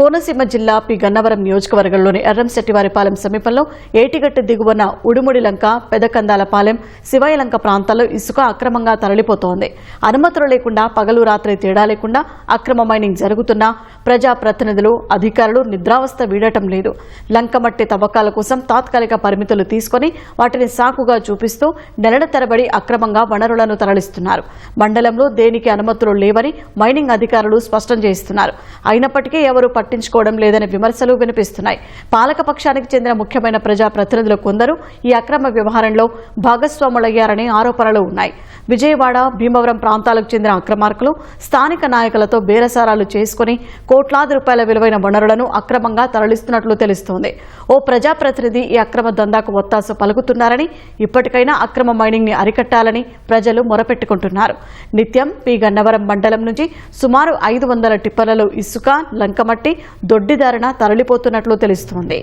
కోనసీమ జిల్లా పి గన్నవరం నియోజకవర్గంలోని ఎర్రంశెట్టివారిపాలెం సమీపంలో ఏటిగట్టు దిగువన ఉడుముడి లంక పెదకందాలపాలెం శివాయలంక ప్రాంతాల్లో ఇసుక అక్రమంగా తరలిపోతోంది. అనుమతులు లేకుండా పగలు రాత్రి తేడా లేకుండా అక్రమ మైనింగ్ జరుగుతున్నా ప్రజాప్రతినిధులు అధికారులు నిద్రావస్థ వీడటం లేదు. లంకమట్టి తవ్వకాల కోసం తాత్కాలిక పరిమితులు తీసుకొని వాటిని సాకుగా చూపిస్తూ నెలల తరబడి అక్రమంగా వనరులను తరలిస్తున్నారు. మండలంలో దేనికి అనుమతులు లేవని మైనింగ్ అధికారులు స్పష్టం చేస్తున్నారు. అయినప్పటికీ ఎవరు పట్టించుకోవడం లేదనే విమర్శలు వినిపిస్తున్నాయి. పాలకపక్షానికి చెందిన ముఖ్యమైన ప్రజాప్రతినిధులు కొందరు ఈ అక్రమ వ్యవహారంలో భాగస్వాములయ్యారనే ఆరోపణలు ఉన్నాయి. విజయవాడ భీమవరం ప్రాంతాలకు చెందిన అక్రమార్కులు స్థానిక నాయకులతో బేరసారాలు చేసుకుని కోట్లాది రూపాయల విలువైన వనరులను అక్రమంగా తరలిస్తున్నట్లు తెలుస్తోంది. ఓ ప్రజాప్రతినిధి ఈ అక్రమ దందాకు ఒత్తాసు పలుకుతున్నారని ఇప్పటికైనా అక్రమ మైనింగ్ని అరికట్టాలని ప్రజలు మొరపెట్టుకుంటున్నారు. నిత్యం పి. గన్నవరం మండలం నుంచి సుమారు ఐదు వందల టిప్పర్లలో ఇసుక లంకమట్టి దొడ్డిదారిన తరలిపోతున్నట్లు తెలుస్తోంది.